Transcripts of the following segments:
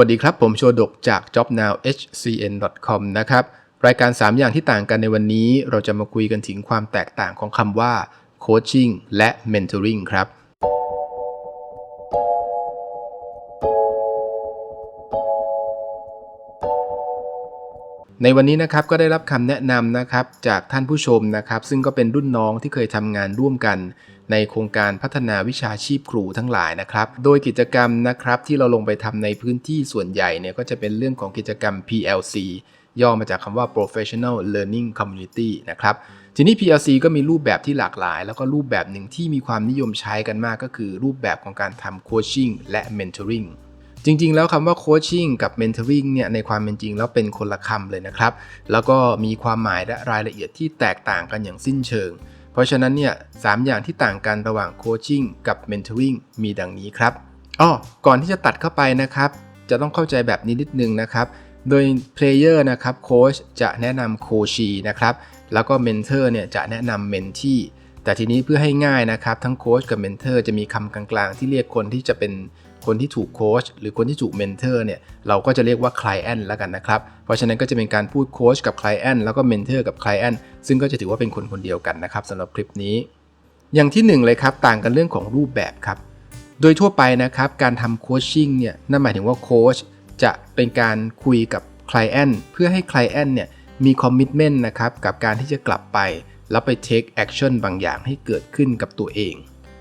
สวัสดีครับ ผมโชดกจาก jobnowhcn.com นะครับ รายการ 3 อย่างที่ต่างกันในวันนี้ เราจะมาคุยกันถึงความแตกต่างของคำว่า coaching และ mentoring ครับ ในวันนี้นะครับก็ได้รับคำแนะนำนะครับจากท่านผู้ชมนะครับ ซึ่งก็เป็นรุ่นน้องที่เคยทำงานร่วมกัน ในโครงการพัฒนาวิชาชีพครูทั้งหลายนะครับ โดยกิจกรรมนะครับที่เราลงไปทำในพื้นที่ส่วนใหญ่เนี่ยก็จะเป็นเรื่องของกิจกรรม PLC ย่อมาจากคำว่า Professional Learning Community นะครับ ทีนี้ PLC ก็มีรูปแบบที่หลากหลาย แล้วก็รูปแบบหนึ่งที่มีความนิยมใช้กันมากก็คือรูปแบบของการทำ Coaching และ Mentoring จริง ๆ แล้วคำว่าโคชชิ่งกับ mentoring เนี่ยในความเป็นจริงแล้วเป็นคนละคำเลยนะครับ แล้วก็มีความหมายและรายละเอียดที่แตกต่างกันอย่างสิ้นเชิง เพราะฉะนั้นเนี่ยสามอย่างที่ต่างกันระหว่างโคชชิ่งกับ mentoring มีดังนี้ครับอ้อก่อนที่จะตัดเข้าไปนะครับจะต้องเข้าใจแบบนี้นิดนึงนะครับ โดย player นะครับโค้ชจะแนะนำโคชีนะครับ แล้วก็ mentor เนี่ยจะแนะนำ mentee แต่ทีนี้เพื่อให้ง่ายนะครับ ทั้งโค้ชกับเมนเทอร์จะมีคำกลางๆ ที่เรียกคนที่จะเป็น คนที่ถูกโค้ชหรือคนที่ถูกเมนเทอร์เนี่ยเราก็จะเรียกว่าคล i แอนแล้วกันนะครับเพราะฉะนั้นก็จะเป็นการพูดโค้ชกับคล i แอนแล้วก็เมนเทอร์กับคล i แอนซึ่งก็จะถือว่าเป็นคนคนเดียวกันนะครับสำหรับคลิปนี้ อย่างที่หนึ่งเลยครับต่างกันเรื่องของรูปแบบครับโดยทั่วไปนะครับการทำโคชชิ่งเนี่ยนั่นหมายถึงว่าโค้ชจะเป็นการคุยกับคล i แอนเพื่อให้คล i แอนเนี่ยมีคอมมิชเมนต์นะครับกับการที่จะกลับไป แล้วไป take action บางอย่างให้เกิดขึ้นกับตัวเอง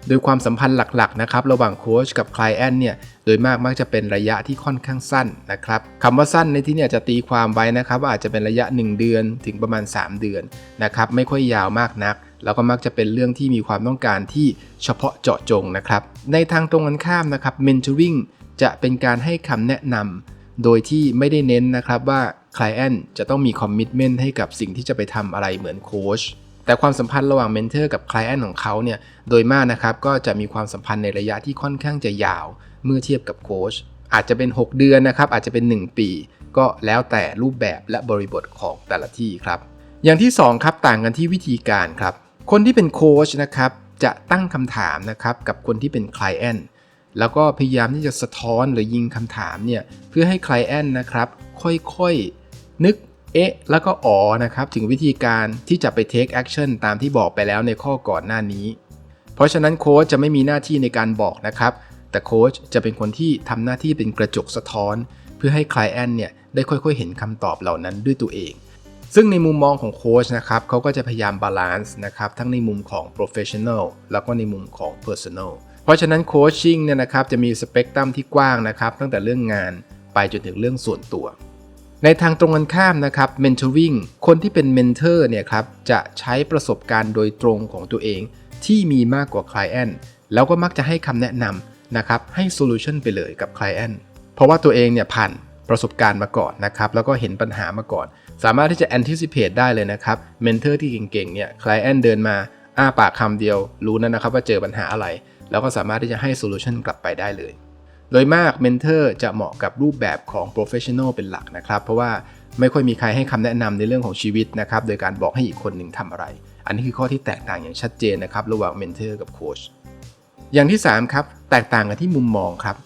โดยความสัมพันธ์หลักๆนะครับระหว่างโค้ชกับคลแอนเนี่ยโดยมากมักจะเป็นระยะที่ค่อนข้างสั้นนะครับคำว่าสั้นในที่นี้จะตีความไว้นะครับว่าอาจจะเป็นระยะ 1 เดือนถึงประมาณ 3 เดือนนะครับไม่ค่อยยาวมากนัก แล้วก็มักจะเป็นเรื่องที่มีความต้องการที่เฉพาะเจาะจงนะครับในทางตรงกันข้ามนะครับ mentoring จะเป็นการให้คำแนะนำโดยที่ไม่ได้เน้นนะครับว่าคลแอนจะต้องมีคอมมิชเมนต์ให้กับสิ่งที่จะไปทำอะไรเหมือนโค้ช แต่ความสัมพันธ์ระหว่างเมนเทอร์กับคล i แอนของเขาเนี่ยโดยมากนะครับก็จะมีความสัมพันธ์ในระยะที่ค่อนข้างจะยาว เมื่อเทียบกับโค้ชอาจจะเป็น 6 เดือนนะครับอาจจะเป็น 1 ปี ก็แล้วแต่รูปแบบและบริบทของแต่ละที่ครับ อย่างที่ 2 ครับต่างกันที่วิธีการครับ คนที่เป็นโค้ชนะครับจะตั้งคำถามนะครับกับคนที่เป็นคล i แอนแล้วก็พยายามที่จะสะท้อนหรือยิงคำถามเนี่ยเพื่อให้คล i แอนนะครับค่อยๆนึก เอ๊ะ แล้วก็อ๋อนะครับ ถึงวิธีการที่จะไป take action ตามที่บอกไปแล้วในข้อก่อนหน้านี้ เพราะฉะนั้นโค้ชจะไม่มีหน้าที่ในการบอกนะครับ แต่โค้ชจะเป็นคนที่ทำหน้าที่เป็นกระจกสะท้อน เพื่อให้คล i แอนเนี่ยได้ค่อยๆ เห็นคำตอบเหล่านั้นด้วยตัวเอง ซึ่งในมุมมองของโค้ชนะครับเขาก็จะพยายามบาลานซ์นะครับทั้งในมุมของ professional แล้วก็ในมุมของ personal เพราะฉะนั้นโคชชิ่งเนี่ยนะครับจะมีสเปกตรัมที่กว้างนะครับตั้งแต่เรื่องงานไปจนถึงเรื่องส่วนตัว ในทางตรงกันข้ามนะครับ mentoring คนที่เป็น mentor เนี่ยครับจะใช้ประสบการณ์โดยตรงของตัวเอง ที่มีมากกว่า client แล้วก็มักจะให้คำแนะนำนะครับให้ solution ไปเลยกับ client เพราะว่าตัวเองเนี่ยผ่านประสบการณ์มาก่อนนะครับแล้วก็เห็นปัญหามาก่อน สามารถที่จะ anticipate ได้เลยนะครับ mentor ที่เก่งๆเนี่ย client เดินมาอ้าปากคำเดียวรู้นะนะครับว่าเจอปัญหาอะไร แล้วก็สามารถที่จะให้ solution กลับไปได้เลย โดยมากเมนเทอร์จะเหมาะกับรูปแบบของ professional เป็นหลักนะครับ เพราะว่าไม่ค่อยมีใครให้คำแนะนำในเรื่องของชีวิตนะครับ โดยการบอกให้อีกคนหนึ่งทำอะไร อันนี้คือข้อที่แตกต่างอย่างชัดเจนนะครับ ระหว่างเมนเทอร์กับโค้ชอย่างที่ 3 ครับ แตกต่างกันที่มุมมองครับ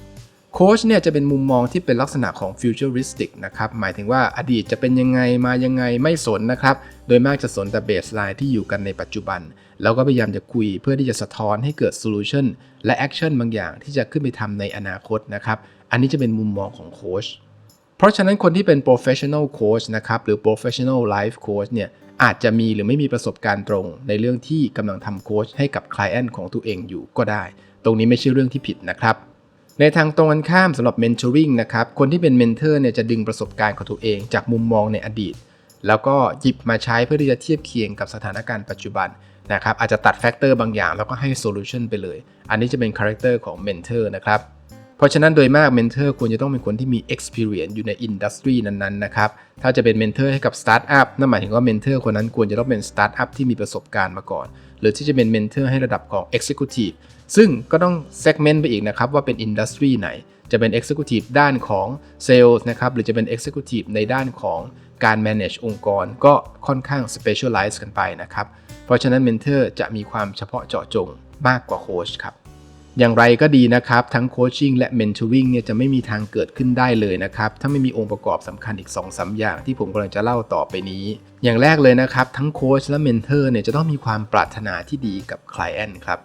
โค้ชเนี่ยจะเป็นมุมมองที่เป็นลักษณะของ futuristic นะครับ หมายถึงว่าอดีตจะเป็นยังไงมายังไงไม่สนนะครับ โดยมากจะสนแต่เบสไลน์ที่อยู่กันในปัจจุบัน แล้วก็พยายามจะคุยเพื่อที่จะสะท้อนให้เกิด solution และ action บางอย่างที่จะขึ้นไปทำในอนาคตนะครับ อันนี้จะเป็นมุมมองของโค้ชเพราะฉะนั้นคนที่เป็น professional coach นะครับ หรือ professional life coach เนี่ยอาจจะมีหรือไม่มีประสบการณ์ตรงในเรื่องที่กำลังทำโค้ชให้กับ client ของตัวเองอยู่ก็ได้ ตรงนี้ไม่ใช่เรื่องที่ผิดนะครับในทางตรงกันข้ามสำหรับ mentoring นะครับ คนที่เป็นเมนเทอร์เนี่ยจะดึงประสบการณ์ของตัวเองจากมุมมองในอดีต แล้วก็หยิบมาใช้เพื่อที่จะเทียบเคียงกับสถานการณ์ปัจจุบัน นะครับอาจจะตัดแฟกเตอร์บางอย่างแล้วก็ให้โซลูชันไปเลย อันนี้จะเป็นคาแรคเตอร์ของเมนเทอร์นะครับเพราะฉะนั้นโดยมากเมนเทอร์ควรจะต้องเป็นคนที่มี experience อยู่ในอินดัสทรีนั้นๆนะครับถ้าจะเป็นเมนเทอร์ให้กับสตาร์ทอัพนั่นหมายถึงว่าเมนเทอร์คนนั้นควรจะต้องเป็นสตาร์ทอัพที่มีประสบการณ์มาก่อน หรือที่จะเป็นเมนเทอร์ให้ระดับของ Executive ซึ่งก็ต้อง segment ไปอีกนะครับว่าเป็นอินดัสทรีไหน จะเป็น Executive ด้านของ Sales นะครับหรือจะเป็น Executive ในด้านของการ manage องค์กร ก็ค่อนข้าง specialize กันไปนะครับ เพราะฉะนั้น Mentor จะมีความเฉพาะเจาะจงมากกว่าโค้ชครับ อย่างไรก็ดีนะครับ ทั้งโคชชิ่งและเมน t อริงเนี่ยจะไม่มีทางเกิดขึ้นได้เลยนะครับ ถ้าไม่มีองค์ประกอบสำคัญอีก2อสอย่างที่ผมกำลังจะเล่าต่อไปนี้ อย่างแรกเลยนะครับ ทั้งโคชและเมนเทอร์เนี่ยจะต้องมีความปรารถนาที่ดีกับคลเอนครับ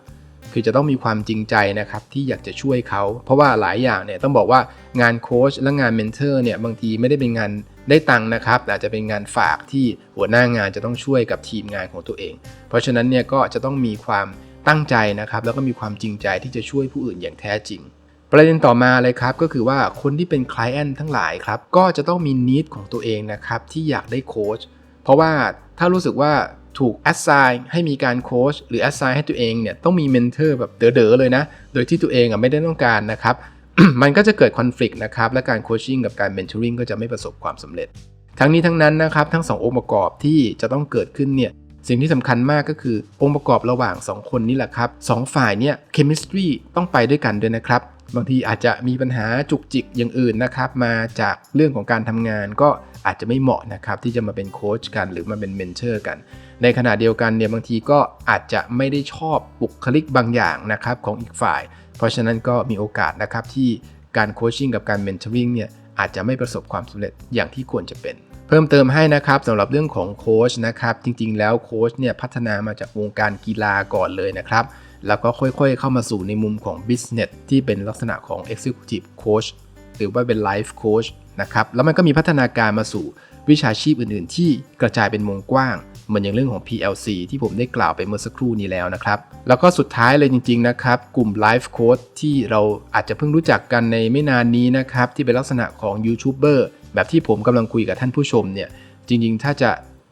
คือจะต้องมีความจริงใจนะครับที่อยากจะช่วยเขา เพราะว่าหลายอย่างเนี่ยต้องบอกว่างานโค้ชและงานเมนเทอร์เนี่ยบางทีไม่ได้เป็นงาน ได้ตังค์นะครับแต่อาจจะเป็นงานฝากที่หัวหน้างานจะต้องช่วยกับทีมงานของตัวเอง เพราะฉะนั้นเนี่ยก็จะต้องมีความตั้งใจนะครับ แล้วก็มีความจริงใจที่จะช่วยผู้อื่นอย่างแท้จริง ประเด็นต่อมาเลยครับก็คือว่าคนที่เป็นคลเอนทั้งหลายครับก็จะต้องมีนิดของตัวเองนะครับที่อยากได้โค้ชเพราะว่าถ้ารู้สึกว่าถูกแอสไซน์ให้มีการโค้ชหรือแอสไซน์ให้ตัวเองเนี่ยต้องมีเมนเทอร์แบบเด๋อๆเลยนะ โดยที่ตัวเองอะไม่ได้ต้องการนะครับ มันก็จะเกิดคอน FLICT นะครับและการโคชชิ่งกับการเมน t o ริงก็จะไม่ประสบความสำเร็จ ทั้งนี้ทั้งนั้นนะครับทั้ง 2 องค์ประกอบที่จะต้องเกิดขึ้นเนี่ยสิ่งที่สำคัญมากก็คือองค์ประกอบระหว่าง 2 คนนี่แหละครับสองฝ่ายเนี่ยเคมิสตรีต้องไปด้วยกันด้วยนะครับบางทีอาจจะมีปัญหาจุกจิกอย่างอื่นนะครับมาจากเรื่องของการทำงานก็อาจจะไม่เหมาะนะครับที่จะมาเป็นโค้ชกันหรือมาเป็นเมนเทอร์กัน ในขณะเดียวกันเนี่ยบางทีก็อาจจะไม่ได้ชอบบุคลิกบางอย่างนะครับของอีกฝ่าย เพราะฉะนั้นก็มีโอกาสนะครับที่การโคชชิ่งกับการเมนเทอริงเนี่ยอาจจะไม่ประสบความสำเร็จอย่างที่ควรจะเป็น เพิ่มเติมให้นะครับสำหรับเรื่องของโค้ชนะครับ จริงๆ แล้วโค้ชเนี่ยพัฒนามาจากวงการกีฬาก่อนเลยนะครับ แล้วก็ค่อยๆ เข้ามาสู่ในมุมของ Business ที่เป็นลักษณะของ Executive Coach หรือว่าเป็น Life Coach นะครับแล้วมันก็มีพัฒนาการมาสู่วิชาชีพอื่นๆ ที่กระจายเป็นวงกว้าง มือนอย่างเรื่องของ PLC ที่ผมได้กล่าวไปเมื่อสักครู่นี้แล้วนะครับ แล้วก็สุดท้ายเลยจริง ๆ นะครับ กลุ่ม Life Coach ที่เราอาจจะเพิ่งรู้จักกันในไม่นานนี้นะครับ ที่เป็นลักษณะของยูทูบเบอร์แบบที่ผมกำลังคุยกับท่านผู้ชมเนี่ย จริง ๆ ถ้าจะ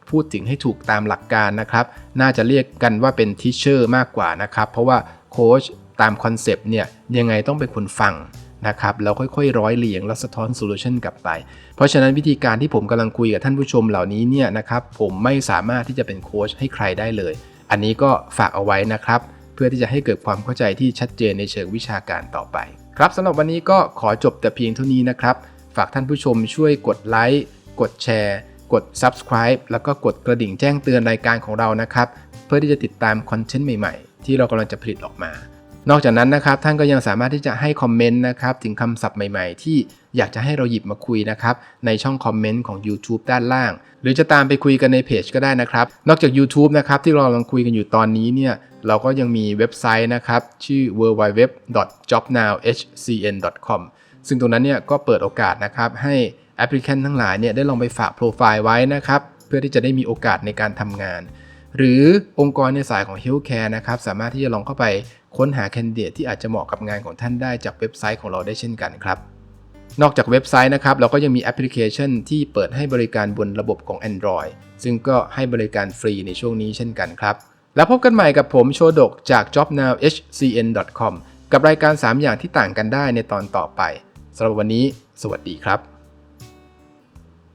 พูดถึงให้ถูกตามหลักการนะครับ น่าจะเรียกกันว่าเป็นทิชเชอร์มากกว่านะครับ เพราะว่าโค้ชตามคอนเซปต์เนี่ยยังไงต้องเป็นคนฟัง นะครับแล้วค่อยๆ ร้อยเรียงแล้วสะท้อนโซลูชันกลับไป เพราะฉะนั้นวิธีการที่ผมกำลังคุยกับท่านผู้ชมเหล่านี้เนี่ยนะครับผมไม่สามารถที่จะเป็นโค้ชให้ใครได้เลย อันนี้ก็ฝากเอาไว้นะครับ เพื่อที่จะให้เกิดความเข้าใจที่ชัดเจนในเชิงวิชาการต่อไป ครับสำหรับวันนี้ก็ขอจบแต่เพียงเท่านี้นะครับฝากท่านผู้ชมช่วยกดไลค์กดแชร์ กด subscribe แล้วก็กดกระดิ่งแจ้งเตือนรายการของเรานะครับ เพื่อที่จะติดตามคอนเทนต์ใหม่ๆ ที่เรากำลังจะผลิตออกมา นอกจากนั้นนะครับท่านก็ยังสามารถที่จะให้คอมเมนต์นะครับถึงคำศัพท์ใหม่ๆ ที่อยากจะให้เราหยิบมาคุยนะครับในช่องคอมเมนต์ของ YouTube ด้านล่าง หรือจะตามไปคุยกันในเพจก็ได้นะครับ นอกจาก YouTube นะครับที่เรากำลังคุยกันอยู่ตอนนี้เนี่ยเราก็ยังมีเว็บไซต์นะครับชื่อ www.jobnowhcn.com ซึ่งตรงนั้นเนี่ยก็เปิดโอกาสนะครับให้แอปพลิเคชันทั้งหลายเนี่ยได้ลองไปฝากโปรไฟล์ไว้นะครับเพื่อที่จะได้มีโอกาสในการทำงาน หรือองค์กรในสายของ Healthcare นะครับสามารถที่จะลองเข้าไป ค้นหาแคนดิเดตที่อาจจะเหมาะกับงานของท่านได้จากเว็บไซต์ของเราได้เช่นกันครับ นอกจากเว็บไซต์นะครับ เราก็ยังมีแอปพลิเคชันที่เปิดให้บริการบนระบบของ Android ซึ่งก็ให้บริการฟรีในช่วงนี้เช่นกันครับ แล้วพบกันใหม่กับผมโชดกจาก jobnowhcn.com กับรายการ 3 อย่างที่ต่างกันได้ในตอนต่อไปสำหรับวันนี้ สวัสดีครับ